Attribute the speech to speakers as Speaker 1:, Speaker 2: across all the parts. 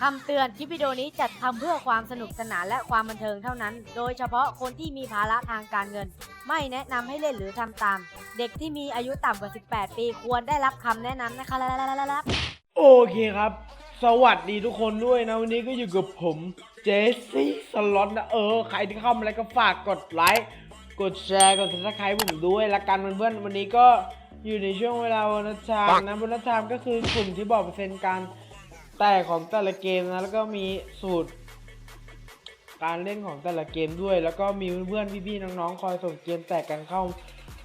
Speaker 1: คำเตือน คลิปวิดีโอนี้จัดทำเพื่อความสนุกสนานและความบันเทิงเท่านั้น โดยเฉพาะคนที่มีภาระทางการเงิน ไม่แนะนำให้เล่นหรือทำตาม เด็กที่มีอายุต่ำกว่า 18 ปี ควรได้รับคำแนะนำนะคะ
Speaker 2: โอเคครับ สวัสดีทุกคนด้วยนะ วันนี้ก็อยู่กับผม เจสซี่สล็อตนะ เออ ใครที่เข้ามาแล้วก็ฝากกดไลค์ กดแชร์กดซับสไครต์ผมด้วยละกันเพื่อนๆวันนี้ก็อยู่ในช่วงเวลาวันนัชามนะวันนัชามก็คือกลุ่มที่บอกเปอร์เซ็นต์การแตกของแต่ละเกมนะแล้วก็มีสูตร การเล่นของแต่ละเกมด้วย แล้วก็มีเพื่อนๆพี่ๆน้องๆคอยส่งเกมแตกกันเข้า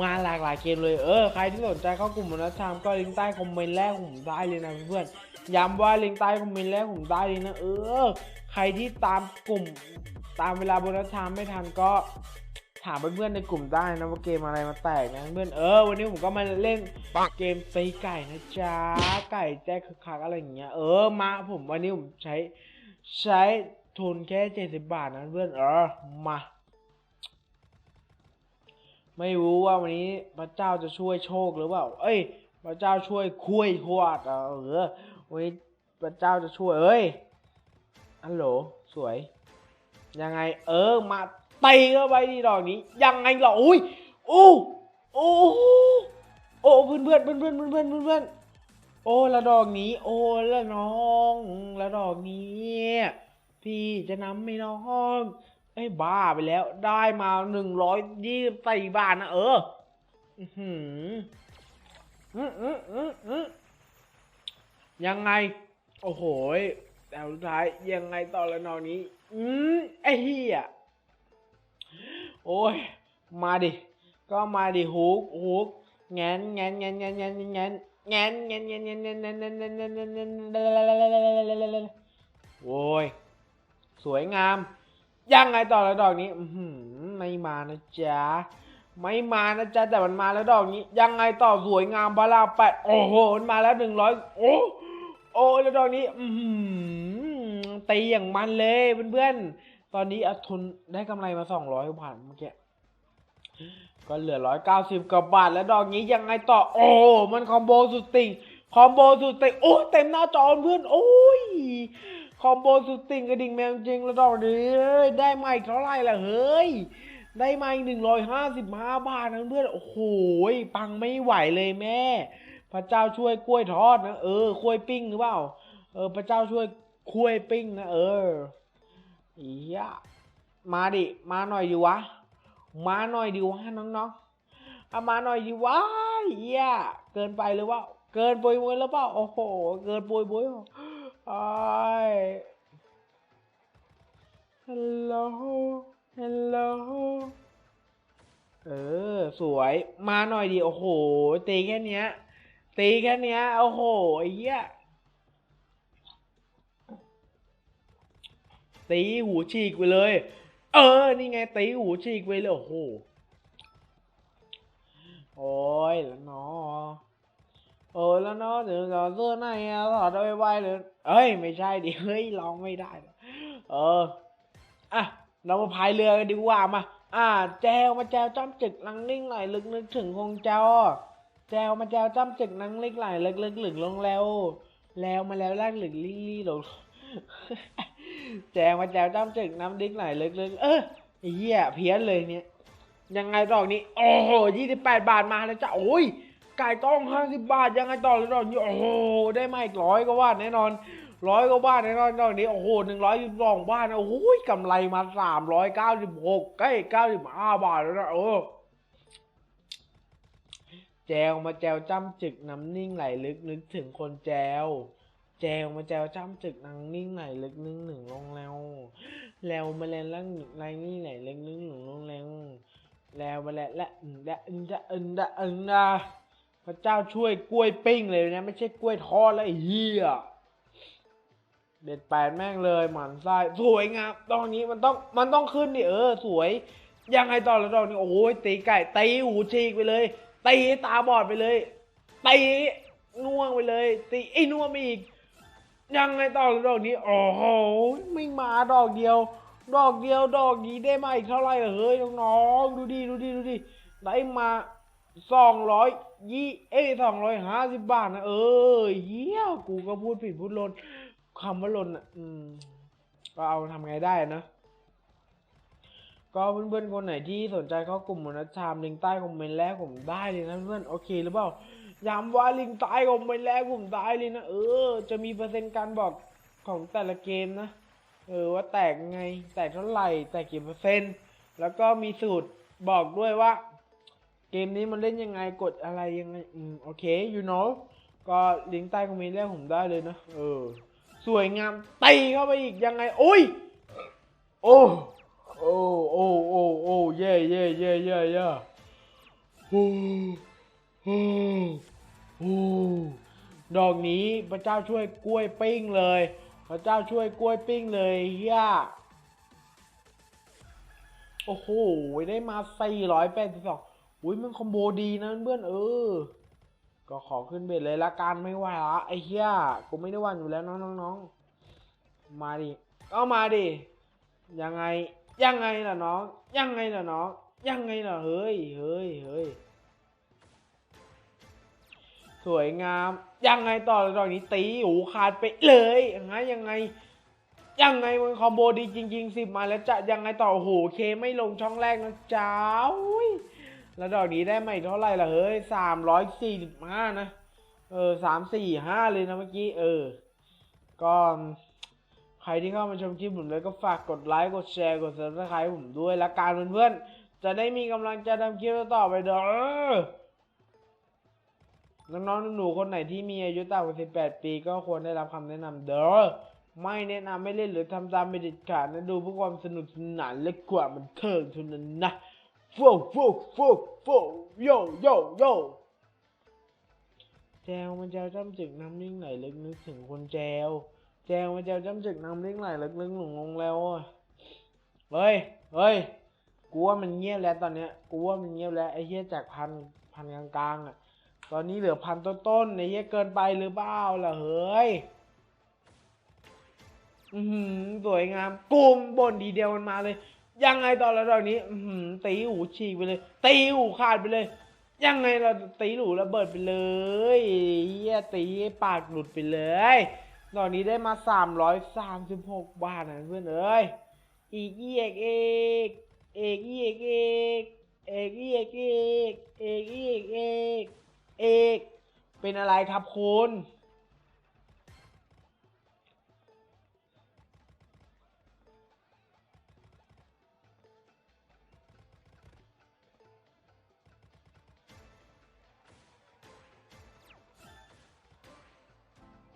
Speaker 2: มาหลากหลายเกมเลยเออใครที่สนใจเข้ากลุ่มวันนัชามก็ลิงก์ใต้คอมเมนต์แรกผมได้เลยนะเพื่อนๆย้ำว่าลิงก์ใต้คอมเมนต์แรกผมได้เลยนะเออ ใครที่ตามกลุ่มตามเวลาบนนัชามไม่ทันก็ ถามเพื่อนๆในกลุ่มได้นะว่าเกมอะไรมาแตกนะเพื่อนเออวันนี้ผมก็มาเล่นเกมตีไก่นะจ๊ะไก่แจ็คคักอะไรอย่างเงี้ยเออมาผมวันนี้ผมใช้ใช้ทุนแค่เจ็ดสิบบาทนะเพื่อนเออมาไม่รู้ว่าวันนี้พระเจ้าจะช่วยโชคหรือเปล่า เอ้ย พระเจ้าช่วยคุยขวดเออวันนี้พระเจ้าจะช่วยเอ้ยอัลโหลสวย ยังไง เออ มา ตะเข้าไปดีดอกนี้ ยังไงหรออุ้ยโอ้โอ้โอ้เพื่อนเพื่อนเพื่อนเพื่อนเพื่อนเพื่อนเพื่อนโอ้ละดอกนี้ โอ้ละน้องละดอกนี้ พี่จะนำไม่น้องไอ้บ้าไปแล้ว ได้มาหนึ่งร้อยยี่สิบส่บาทนะเออหือืมอืมอืมอืมยังไง โอ้โหแต่สุดท้ายยังไงตอนละนอนนี้ อืมไอ้เหี้ย โอ้ย มาดิ ก็มาดิฮุกฮุกแงนแงนแงนแงนแงนแงนแงนแงนแงนแงนแงนแงนแงนแงนแงนแงนแงนแงนโอ้ยสนยงาม ยังนไงนต่นแล้วดอกนี้ไม่มานะจ๊ะ ไม่มานะจ๊ะ แต่มันมนแล้วดอกนี้ ยังนไงต่อสนยงามบาราแปดโอ้โห มันมาแล้วหนึ่งร้อยโอ้โอ้แล้วดอกนี้ตีอย่างนมันเลนเพื่อนๆ ตอนนี้อาทุนได้กำไรมาสองร้อยบาทเมื่อกี้ก็เหลือร้อยเก้าสิบกว่าบาท แล้วดอกนี้ยังไงต่อ โอ้ มันคอมโบสุดติ่ง คอมโบสุดติ่ง โอ้เต็มหน้าจอเพื่อน โอ้ย คอมโบสุดติ่งกระดิ่งแมวจริงแล้วดอกนี้เอ้ยได้มาอีกเท่าไหร่ล่ะเฮ้ย ได้มาอีกหนึ่งร้อยห้าสิบห้าบาทนะเพื่อน โอ้โห ปังไม่ไหวเลยแม่ พระเจ้าช่วยกล้วยทอดนะ เออกล้วยปิ้งหรือเปล่า เออ พระเจ้าช่วยกล้วยปิ้งนะ เออ อียะมาดิ มาหน่อยดิวะ มาหน่อยดิวะน้องๆเอามาหน่อยดิวะเฮียเกินไปหรือว่า เกินปุยมุยแล้วเปล่า โอ้โห เกินปุยมุยไอ้ฮัลโหลฮัลโหลเออ สวย มาหน่อยดิ โอ้โห ตีแค่เนี้ย ตีแค่เนี้ย โอ้โหไอ้เหี้ย ตีหูฉีกไปเลย เออ นี่ไงตีหูฉีกไปเลย โอ้โห โอ้ยแล้วเนาะโอ้ยแล้วเนาะเดี๋ยวเราเสื้อในอะถอดเอาไว้ไว้เลย เอ้ย ไม่ใช่ดิ เฮ้ยร้องไม่ได้ เออ อะ เรามาพายเรือกันดีกว่ามา อ่า แจวมาแจวจ้ำจึกนังนิ่งหน่อยลึกนึกถึงคงเจ้าแจวมาแจวจ้ำจึกนังเล็กไหลลึกลึกหลึงลงแล้ว แล้วมาแล้วลากหลึกลี่ลี่ลง แจวมาแจวจ้ำจึกน้ำดิ้งไหลลึกลึกเออไอ้เหี้ยเพี้ยนเลยเนี่ยยังไงดอกนี้ โอ้โหยี่สิบแปดบาทมาแล้วจ้ะโอ้ยไก่ต้องห้าสิบบาท ยังไงต่อเลยดอกนี้โอ้โหได้มาอีกร้อยกว่าบาทแน่นอนร้อยกว่าบาทแน่นอนดอกนี้โอ้โหหนึ่งร้อยสิบสองบาทโอ้โหกำไรมาสามร้อยเก้าสิบหกใกล้เก้าสิบห้าบาทแล้วนะเออแจวมาแจวจ้ำจึกน้ำนิ่งไหลลึกนึกถึงคนแจว แจวมาแจวจ้ำจึกนังนิ่งไหลลึกนึกหนึ่งลงแล้วแล้วมาแล้วลังไหลนี่ไหลลึกนึกหนึ่งลงแล้วแล้วมาแล้วละอึนดะอึนดะอึนดะอึนดะพระเจ้าช่วยกล้วยปิ้งเลยนะ ไม่ใช่กล้วยทอดแล้วไอ้เหี้ยเด็ดแปดแม่งเลยหมันไส้สวยงามตอนนี้มันต้องมันต้องขึ้นดิเออ สวย ยังไงตอแล้วตอนนี้โอ้ยตีไก่ตีหูฉีกไปเลยตีตาบอดไปเลยตีน่วงไปเลยตีไอ้น่วงไปอีก ยังไงต่อแล้วดอกนี้ โอ้โหไม่มาดอกเดียว ดอกเดียวดอกนี้ได้มาอีกเท่าไหร่อะเฮ้ยน้องๆดูดิดูดิดูดิได้มาสองร้อยยี่เอ้สองร้อยห้าสิบบาทนะเออเหี้ยกูก็พูดผิดพูดหลนคำว่าหลนอะ อืมก็เอาทำไงได้นะก็เพื่อนๆคนไหนที่สนใจเข้ากลุ่มมนัชชามลิงก์ใต้คอมเมนต์แรกผมได้เลยนะเพื่อนโอเคหรือเปล่า ย้ำว่าลิงต้คอมเมนต์แรกผมได้เลยนะ เออ จะมีเปอร์เซ็นต์การบอกของแต่ละเกมนะ เออว่าแตกไง แตกเท่าไหร่ แตกกี่เปอร์เซ็นต์ แล้วก็มีสูตรบอกด้วยว่า เกมนี้มันเล่นยังไง กดอะไรยังไง อืม โอเค you know ก็ลิงใต้คอมเมนต์แรกผมได้เลยนะ เออ สวยงามตีเข้าไปอีกยังไง โอ้ย โอ้โอ้โอ้โอ้โอ้เย่เย่เย่เย่เย่โอ้ โอ้โอ้ดอกนี้พระเจ้าช่วยกล้วยปิ้งเลย พระเจ้าช่วยกล้วยปิ้งเลยเฮียโอ้โห ได้มา482อุ้ยมันคอมโบดีนะเพื่อนเออ ก็ขอขึ้นเบ็ดเลยละกันไม่ไหวละไอ้เหี้ยกูไม่ได้วันอยู่แล้วน้องน้องๆมาดิก็มาดิ ยังไง ยังไงล่ะน้อง ยังไงล่ะน้อง ยังไงล่ะเฮ้ยเฮ้ยเฮ้ย สวยงาม ยังไงต่อตอนนี้ตีหูขาดไปเลยยังไงยังไง ยังไงมันคอมโบดีจริงๆสิบมาแล้วจะยังไงต่อโอ้โหเคไม่ลงช่องแรกนะจ้าอุ้ยแล้วดอกนี้ได้มาอีกเท่าไหร่ล่ะเฮ้ยสามร้อยสี่สิบห้านะเออสามสี่ห้าเลยนะเมื่อกี้เออก็ใครที่เข้ามาชมคลิปผมเลยก็ฝากกดไลค์กดแชร์กด subscribe ผมด้วยละกันเพื่อนๆจะได้มีกำลังใจทำคลิปต่อไปเด้อ น้องๆหนูๆคนไหนที่มีอายุต่ำกว่า 18 ปีก็ควรได้รับคำแนะนำเด้อ ไม่แนะนำไม่เล่นหรือทำตามไม่เด็ดขาดนะดูเพื่อความสนุกสนานและความบันเทิงเท่านั้นนะโฟโฟโฟโฟโยโยโยแจวมันแจวจ้ำจึกน้ำนิ่งไหลลึกนึกถึงคนแจว แจวมันแจวจ้ำจึกน้ำนิ่งไหลลึกนึกหลงงงแล้วอะเฮ้ยเฮ้ยกูว่ามันเงียบแล้วตอนเนี้ยกูว่ามันเงียบแล้วไอ้เหี้ยจากพันพันกลางๆอะ ตอนนี้เหลือพันต้นๆในเยอะเกินไปหรือเปล่าล่ะเฮ้ยอืมสวยงามกลุ่มบนดีเดียวมันมาเลย ยังไงตอนระดัอนี้ อืมตีหูฉีกไปเลย ตีหูขาดไปเลย ยังไงเราตีหูระเบิดไปเลยเฮียตีปากหลุดไปเลย ตอนนี้ได้มาสามร้อยสามสิบหกบาทนะเพื่อนเอ้ยอีกอีกเอกเอกอีกเอกเอกอีกเอกเอกอีกเอก เอกเป็นอะไรครับคุณ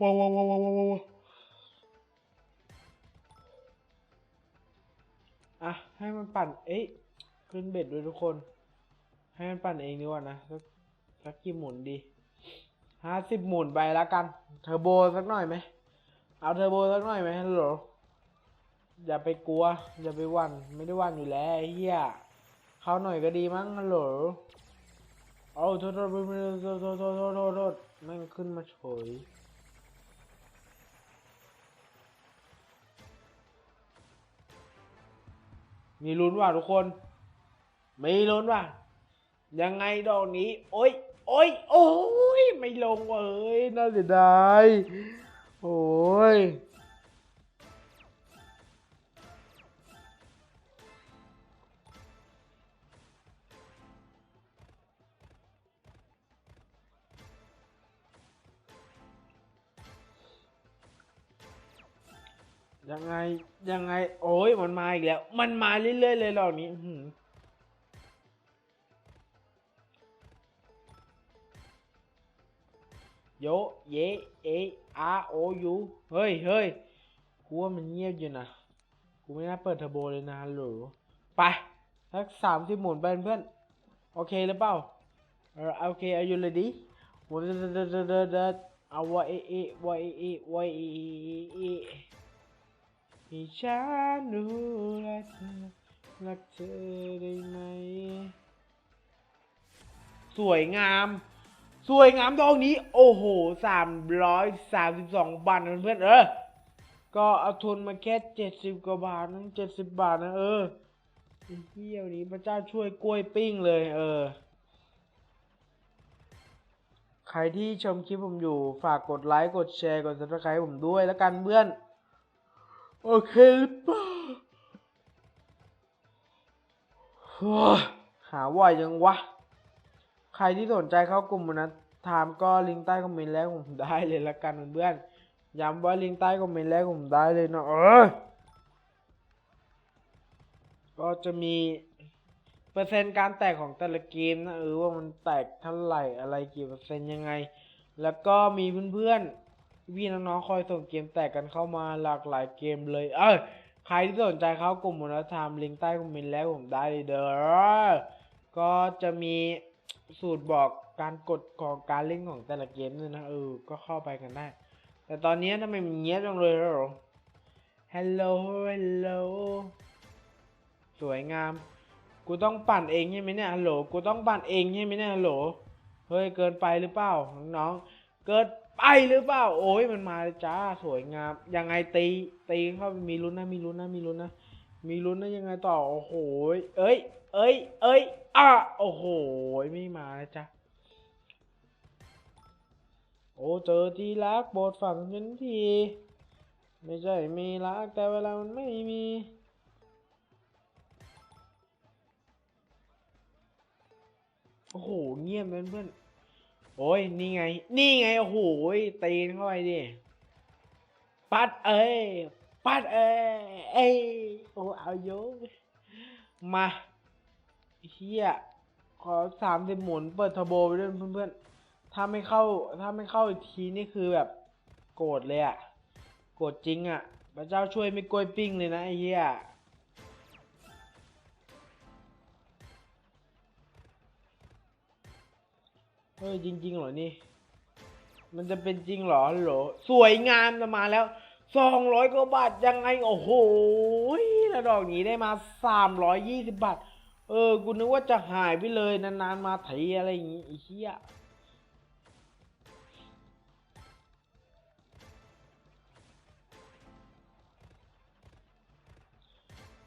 Speaker 2: ว้าวว้าวว้าวว้าวว้าวอะ ให้มันปั่น เอ้ยขึ้นเบ็ดด้วยทุกคน ให้มันปั่นเองดีกว่านะสัก สักกี่หมุนดีห้าสิบหมุนไปแล้วกัน เทอร์โบสักหน่อยไหม เอาเทอร์โบสักหน่อยไหมฮัลโหล อย่าไปกลัว อย่าไปวัน ไม่ได้วันอยู่แล้วเฮียเข้าหน่อยก็ดีมั้งฮัลโหลเอาโทษโทษโทษโทษโทษโทษโทษโทษโทษแม่งขึ้นมาเฉยมีลุ้นว่ะทุกคน มีลุ้นว่ะ ยังไงดอกนี้ โอ้ย โอ้ย โอ้ย ไม่ลงเว้ย น่าเสียดาย โอ้ย ยังไง ยังไง โอ้ย มันมาอีกแล้ว มันมาเรื่อยๆเลยดอกนี้ โยเยเออาโอยูเฮ้ยเฮ้ยกูว่ามันเงียบอยู่นะกูไม่น่าเปิดเทอร์โบเลยนะหรือไปสักสามสิบหมุนไปเพื่อนโอเคหรือเปล่าเออโอเคเอาอยุเลยดีวันเดเดเดเดเดเอาวะเอเอวะเอเอวะเอเอให้ฉันดูแลเธอรักเธอได้ไหมสวยงาม สวยงามตรงนี้ โอ้โหสามร้อยสามสิบสองบาทนะเพื่อนเออ ก็เอาทุนมาแค่เจ็ดสิบกว่าบาทนะเจ็ดสิบบาทนะเออเที่ยวนี้พระเจ้าช่วยกล้วยปิ้งเลย เออ ใครที่ชมคลิปผมอยู่ฝากกดไลค์กดแชร์กด subscribe ผมด้วยแล้วกันเพื่อน โอเคหรือเปล่าหาว่ายังวะ ใครที่สนใจเข้ากลุ่มนะ ถามก็ลิงก์ใต้คอมเมนต์แล้วผมได้เลยละกันเพื่อนๆย้ำว่าลิงก์ใต้คอมเมนต์แล้วผมได้เลยเนาะเออก็จะมีเปอร์เซ็นต์การแตกของแต่ละเกมนะเออว่ามันแตกเท่าไหร่อะไรกี่เปอร์เซ็นต์ยังไง แล้วก็มีเพื่อนๆพี่น้องๆคอยส่งเกมแตกกันเข้ามาหลากหลายเกมเลย เออใครที่สนใจเข้ากลุ่มมนธรรมลิงก์ใต้คอมเมนต์แล้วผมได้เลยเด้อก็จะมีสูตรบอก การกดของการเล่นของแต่ละเกมด้วยนะเออ ก็เข้าไปกันได้ แต่ตอนนี้ทำไมมันเงียบจังเลยหรอ Hello Hello สวยงาม กูต้องปั่นเองใช่ไหมเนี่ยฮัลโหล กูต้องปั่นเองใช่ไหมเนี่ยฮัลโหล เฮ้ยเกินไปหรือเปล่าน้องๆ เกินไปหรือเปล่า โอ้ยมันมาจ้าสวยงาม ยังไงตีตีเข้ามีลุ้นนะมีลุ้นนะมีลุ้นนะมีลุ้นนะยังไงต่อโอ้โหเอ้ย เอ้ย เอ้ย อะโอ้โหไม่มาแล้วจ้ะ โอ้เจอที่รักโปรดฝังฉันที ไม่ใช่มีรักแต่เวลามันไม่มีโอ้โหเงียบเลยเพื่อนโอ้ยนี่ไง นี่ไงโอ้โหตีนเข้าไปดิปัดเอ้ยปัดเอ้ยเอ้ยโอ้เอาโยมาเฮียขอสามสิบหมุนเปิดทอร์โบไปด้วยเพื่อนๆ ถ้าไม่เข้า ถ้าไม่เข้าอีกทีนี่คือแบบโกรธเลยอะโกรธจริงอะพระเจ้าช่วยไม่กล้วยปิ้งเลยนะไอ้เฮียเฮ้ยจริงๆเหรอนี่ มันจะเป็นจริงเหรอหรอสวยงามนะมาแล้วสองร้อยกว่าบาทยังไง โอ้โหแล้วดอกนี้ได้มาสามร้อยยี่สิบบาท เออ กูนึกว่าจะหายไปเลยนานๆมาไถอะไรอย่างงี้ไอ้เหี้ย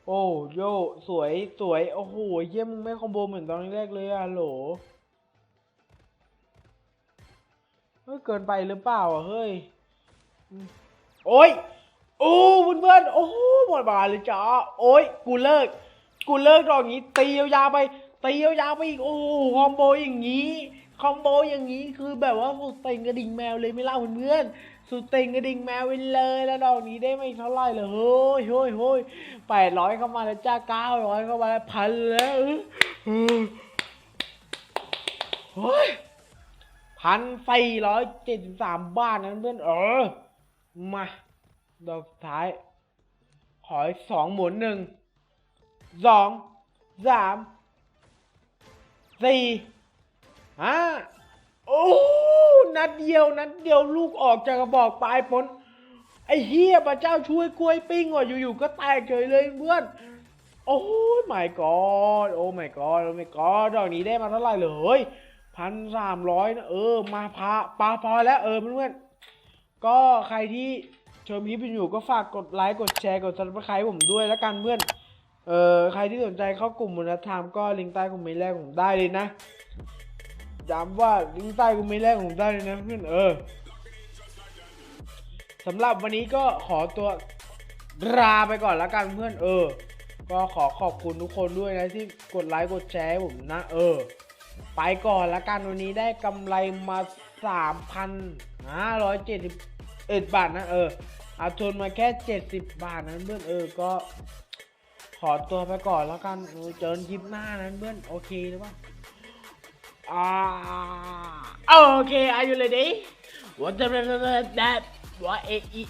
Speaker 2: โอ้โยสวยสวย โอ้โหเยี่ยมมึงไม่คอมโบเหมือนตอนแรกเลยอะโหลเฮ้ยเกินไปหรือเปล่าอะเฮ้ยอืมโอ้ย โอ้เพื่อนโอ้โหหมดบาเลยจ้าโอ้ย กูเลิก กูเลิกดอกนี้ ตียาวๆไป ตียาวๆไปอีก โอ้โหคอมโบอย่างนี้ คอมโบอย่างนี้คือแบบว่าเต็งกระดิ่งแมวเลยไม่เล่าเพื่อนๆ สุดต็งกระดิ่งแมวไปเลยแล้วดอกนี้ได้ไม่เท่าไรเลยเฮ้ยเฮ้ยเฮ้ยแปดร้อยเข้ามาแล้วจ้าเก้าร้อยเข้ามาแล้วพันแล้วเฮ้ยพันสี่ร้อยเจ็ดสิบสามบาทนะเพื่อนเออมาดอกสุดท้าย ขออีกสองหมุนหนึ่งสองสามสี่ห้า โอ้นัดเดียวนัดเดียวลูกออกจากกระบอกปลายพ้นไอ้เฮียพระเจ้าช่วยกล้วยปิ้งว่ะอยู่ๆก็แตกเฉยเลยเพื่อนโอ้ยไม่กอดโอ้ไม่กอดโอ้ไม่กอดดอกนี้ได้มาเท่าไหร่เลยพันสามร้อยนะเออ มาพาปาพอแล้วเออเพื่อนๆก็ใครที่ชมคลิปอยู่ก็ฝากกดไลค์กดแชร์กดซับสไครต์ผมด้วยแล้วกันเพื่อนเออใครที่สนใจเข้ากลุ่มมูลธรรมก็ลิงก์ใต้คอมเมนต์แรกผมได้เลยนะ ย้ำว่าลิงก์ใต้คอมเมนต์แรกผมได้เลยนะเพื่อนเออสำหรับวันนี้ก็ขอตัวลาไปก่อนแล้วกันเพื่อนเออ ก็ขอขอบคุณทุกคนด้วยนะที่กดไลค์กดแชร์ผมนะ เออ ไปก่อนละกันวันนี้ได้กำไรมาสามพันห้าร้อยเจ็ดสิบเอ็ดบาทนะเออเอาทุนมาแค่เจ็ดสิบบาทนะเพื่อนเออก็ขอตัวไปก่อนแล้วกันเออเจอกันคลิปหน้านั้นเพื่อนโอเคหรือเปล่า อ่าโอเค are you ready what the that what a e